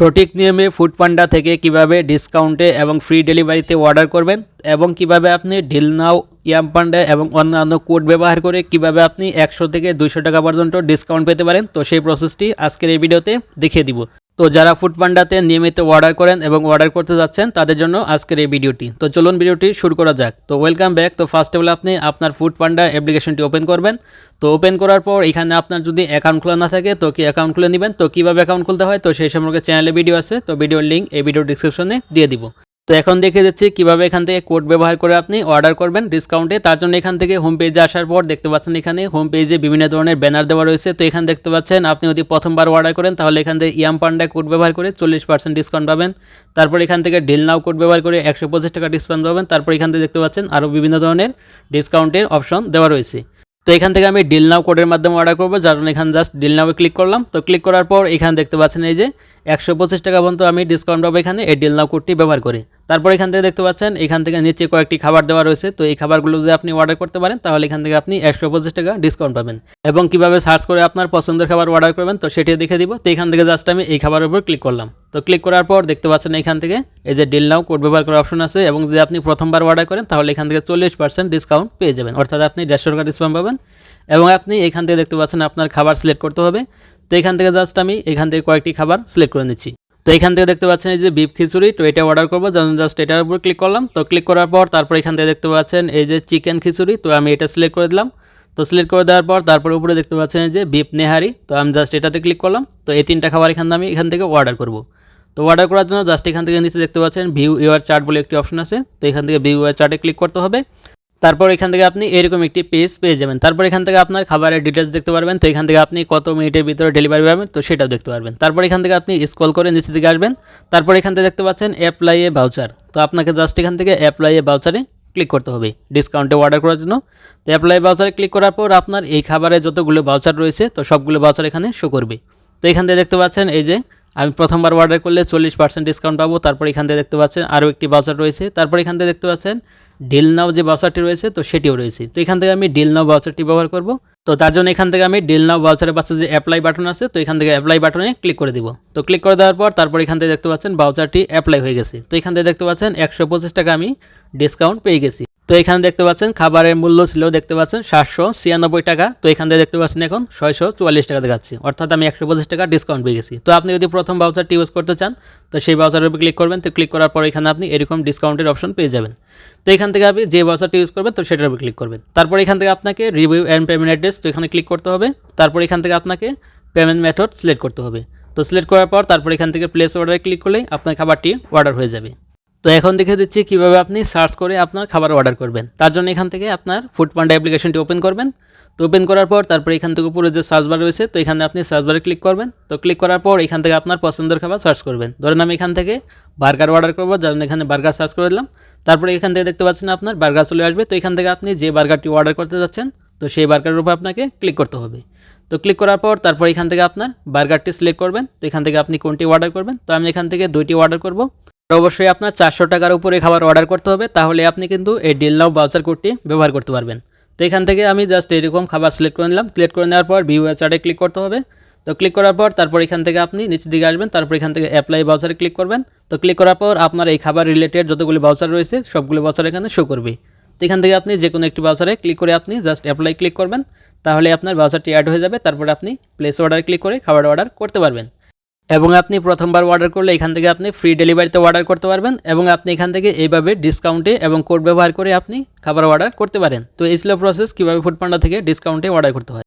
সঠিক নিয়মে ফুড পান্ডা থেকে কীভাবে ডিসকাউন্টে এবং ফ্রি ডেলিভারিতে অর্ডার করবেন এবং কীভাবে আপনি ডিল নাও ইয়ামপান্ডা এবং অন্যান্য কোড ব্যবহার করে কীভাবে আপনি একশো থেকে দুশো টাকা পর্যন্ত ডিসকাউন্ট পেতে পারেন, তো সেই প্রসেসটি আজকের এই ভিডিওতে দেখিয়ে দিব। তো যারা ফুড পান্ডাতে নিয়মিত অর্ডার করেন এবং অর্ডার করতে যাচ্ছেন, তাদের জন্য আজকের এই ভিডিওটি। তো চলুন ভিডিওটি শুরু করা যাক। তো ওয়েলকাম ব্যাক তো ফার্স্ট অফ অল আপনি আপনার ফুড পান্ডা অ্যাপ্লিকেশনটি ওপেন করবেন। তো ওপেন করার পর এখানে আপনার যদি অ্যাকাউন্ট খোলা না থাকে, তো কি অ্যাকাউন্ট খুলে নেবেন? তো কীভাবে অ্যাকাউন্ট খুলতে হয়? তো সেই সম্পর্কে চ্যানেলে ভিডিও আছে। তো ভিডিওর লিঙ্ক এই ভিডিও ডিসক্রিপশনে দিয়ে দিব। তো এখন দেখে যাচ্ছি কীভাবে এখান থেকে কোড ব্যবহার করে আপনি অর্ডার করবেন ডিসকাউন্টে। তার জন্য এখান থেকে হোম পেজে আসার পর দেখতে পাচ্ছেন এখানে হোম পেজে বিভিন্ন ধরনের ব্যানার দেওয়া রয়েছে। তো এখানে দেখতে পাচ্ছেন আপনি যদি প্রথমবার অর্ডার করেন তাহলে এখান থেকে ইয়াম পান্ডা কোড ব্যবহার করে চল্লিশ পার্সেন্ট ডিসকাউন্ট পাবেন। তারপর এখান থেকে ডিল নাও কোড ব্যবহার করে একশো পঁচিশ টাকা ডিসকাউন্ট পাবেন। তারপর এখান থেকে দেখতে পাচ্ছেন আরও বিভিন্ন ধরনের ডিসকাউন্টের অপশন দেওয়া রয়েছে। তো এখান থেকে আমি ডিল নাও কোডের মাধ্যমে অর্ডার করব। যার জন্য এখানে জাস্ট ডিল নাও ক্লিক করলাম। তো ক্লিক করার পর এখানে দেখতে পাচ্ছেন এই যে একশো পঁচিশ টাকা পর্যন্ত আমি ডিসকাউন্ট পাবো এখানে এই ডিল নাও কোডটি ব্যবহার করে। তারপর এখান থেকে দেখতে পাচ্ছেন, এখান থেকে নিচে কয়েকটি খাবার দেওয়া রয়েছে। তো এই খাবারগুলো যদি আপনি অর্ডার করতে পারেন, তাহলে এখান থেকে আপনি একশো পঁচিশ টাকা ডিসকাউন্ট পাবেন। এবং কীভাবে সার্চ করে আপনার পছন্দের খাবার অর্ডার করবেন, তো সেটি দেখে দিব। তো এখান থেকে জাস্ট আমি এই খাবারের উপর ক্লিক করলাম। তো ক্লিক করার পর দেখতে পাচ্ছেন এখান থেকে এই যে ডিল নাও কোড ব্যবহার করার অপশন আছে। এবং যদি আপনি প্রথমবার অর্ডার করেন, তাহলে এখান থেকে চল্লিশ পার্সেন্ট ডিসকাউন্ট পেয়ে যাবেন। অর্থাৎ আপনি দেড়শো টাকা ডিসকাউন্ট পাবেন। এবং আপনি এখান থেকে দেখতে পাচ্ছেন আপনার খাবার সিলেক্ট করতে হবে। তো এখান থেকে জাস্ট আমি এখান থেকে কয়েকটি খাবার সিলেক্ট করে নিচ্ছি। তো এখান থেকে দেখতে পাচ্ছেন এই যে বিফ খিচুড়ি, তো এটা অর্ডার করব। যেমন জাস্ট এটার উপর ক্লিক করলাম, তো ক্লিক করার পর তারপর এখান থেকে দেখতে পাচ্ছেন এই যে চিকেন খিচুড়ি, তো আমি এটা সিলেক্ট করে দিলাম। তো সিলেক্ট করে দেওয়ার পর তারপর উপরে দেখতে পাচ্ছেন এই যে বিফ নেহারি, তো আমি জাস্ট এটাতে ক্লিক করলাম। তো এই তিনটা খাবার এখান আমি এখান থেকে অর্ডার করব। তো অর্ডার করার জন্য জাস্ট এখান থেকে নিচে দেখতে পাচ্ছেন ভিউ ইউর চার্ট বলে একটি অপশন আছে। তো এখান থেকে ভিউ ইউর চার্টে ক্লিক করতে হবে। তারপর এখান থেকে আপনি এরকম একটি পেজ পেয়ে যাবেন। তারপর এখান থেকে আপনার খাবারের ডিটেলস দেখতে পারবেন। তো এখান থেকে আপনি কত মিনিটের ভিতরে ডেলিভারি পাবেন, তো সেটাও দেখতে পারবেন। তারপর এখান থেকে আপনি স্কল করে নিচে দিকে আসবেন। তারপর এখান থেকে দেখতে পাচ্ছেন অ্যাপ্লাই এ ভাউচার তো আপনাকে জাস্ট এখান থেকে অ্যাপ্লাই এ ভাউচারে ক্লিক করতে হবে ডিসকাউন্টে অর্ডার করার জন্য। তো অ্যাপ্লাই ভাউচারে ক্লিক করার পর আপনার এই খাবারে যতগুলো ভাউচার রয়েছে, তো সবগুলো ভাউচার এখানে শো করবে। তো এখান থেকে দেখতে পাচ্ছেন এই যে, আমি প্রথমবার অর্ডার করলে চল্লিশ পার্সেন্ট ডিসকাউন্ট পাবো। তারপর এখান থেকে দেখতে পাচ্ছেন আরও একটি বাজার রয়েছে। তারপর এখান থেকে দেখতে পাচ্ছেন ডিল নাও যে বাউচারটি রয়েছে, তো সেটিও রয়েছে। তো এখান থেকে আমি ডিল নাও বাউচারটি ব্যবহার করব। তো তার জন্য এখান থেকে আমি ডিল নাও বাউচারের পাশে যে অ্যাপ্লাই বাটন আছে, তো এখান থেকে অ্যাপ্লাই বাটনে ক্লিক করে দিব। তো ক্লিক করে দেওয়ার পর তারপর এখান থেকে দেখতে পাচ্ছেন বাউচারটি অ্যাপ্লাই হয়ে গেছে। তো এখান থেকে দেখতে পাচ্ছেন একশো পঁচিশ টাকা আমি ডিসকাউন্ট পেয়ে গেছি। তো এখানে দেখতে পাচ্ছেন, খাবারের মূল্য ছিল দেখতে পাচ্ছেন সাতশো ছিয়ানব্বই টাকা। তো এখান থেকে দেখতে পাচ্ছেন এখন ছয়শো চুয়াল্লিশ টাকা দেখাচ্ছে। অর্থাৎ আমি একশো পঁচিশ টাকা ডিসকাউন্ট পেয়ে গেছি। তো আপনি যদি প্রথম বাউচারটি ইউজ করতে চান, তো সেই বাউচারের উপর ক্লিক করবেন। তো ক্লিক করার পর এখানে আপনি এরকম ডিসকাউন্টের অপশন পেয়ে যাবেন। তো এখান থেকে আপনি যে বাউচারটি ইউজ করবেন, তো সেটার উপর ক্লিক করবেন। তারপর এখান থেকে আপনাকে রিভিউ অ্যান্ড পেমেন্ট অ্যাড্রেস তো এখানে ক্লিক করতে হবে। তারপর এখান থেকে আপনাকে পেমেন্ট মেথড সিলেক্ট করতে হবে। তো সিলেক্ট করার পর তারপর এখান থেকে প্লেস অর্ডারে ক্লিক করলেই আপনার খাবারটি অর্ডার হয়ে যাবে। তো এখন দেখে দিচ্ছি কীভাবে আপনি সার্চ করে আপনার খাবার অর্ডার করবেন। তার জন্য এখান থেকে আপনার ফুড পান্ডা অ্যাপ্লিকেশনটি ওপেন করবেন। তো ওপেন করার পর তারপর এখান থেকে উপরে যে সার্চ বার রয়েছে, তো এখানে আপনি সার্চ বারে ক্লিক করবেন। তো ক্লিক করার পর এখান থেকে আপনার পছন্দের খাবার সার্চ করবেন। ধরেন আমি এখান থেকে বার্গার অর্ডার করব, যেমন এখানে বার্গার সার্চ করে দিলাম। তারপরে এখান থেকে দেখতে পাচ্ছেন আপনার বার্গার চলে আসবে। তো এখান থেকে আপনি যে বার্গারটি অর্ডার করতে যাচ্ছেন, তো সেই বার্গারের উপর আপনাকে ক্লিক করতে হবে। তো ক্লিক করার পর তারপর এখান থেকে আপনার বার্গারটি সিলেক্ট করবেন। তো এখান থেকে আপনি কোনটি অর্ডার করবেন? তো আমি এখান থেকে দুইটি অর্ডার করব। অবশ্যই আপনার চারশো টাকার উপরে খাবার অর্ডার করতে হবে, তাহলে আপনি কিন্তু এই ডিল নাও বাউচার কোডটি ব্যবহার করতে পারবেন। তো এখান থেকে আমি জাস্ট এরকম খাবার সিলেক্ট করে নিলাম। সিলেক্ট করে নেওয়ার পর ভিউ চার্টে ক্লিক করতে হবে। তো ক্লিক করার পর তারপর এখান থেকে আপনি নিচের দিকে আসবেন, তারপর এখান থেকে অ্যাপ্লাই বাউচারে ক্লিক করবেন। তো ক্লিক করার পর আপনার এই খাবার রিলেটেড যতগুলি বাউচার রয়েছে, সবগুলো বাউচার এখানে শো করবে। তো এখান থেকে আপনি যে কোনো একটি বাউচারে ক্লিক করে আপনি জাস্ট অ্যাপ্লাই ক্লিক করবেন। তাহলে আপনার বাউচারটি অ্যাড হয়ে যাবে, তারপর আপনি প্লেস অর্ডার ক্লিক করে খাবার অর্ডার করতে পারবেন। এবং আপনি প্রথমবার অর্ডার করলে এখান থেকে আপনি ফ্রি ডেলিভারিতে অর্ডার করতে পারবেন এবং আপনি এখান থেকে এইভাবে ডিসকাউন্টে এবং কোড ব্যবহার করে আপনি খাবার অর্ডার করতে পারেন। তো এই ছিল প্রসেস কীভাবে ফুড পান্ডা থেকে ডিসকাউন্টে অর্ডার করতে হয়।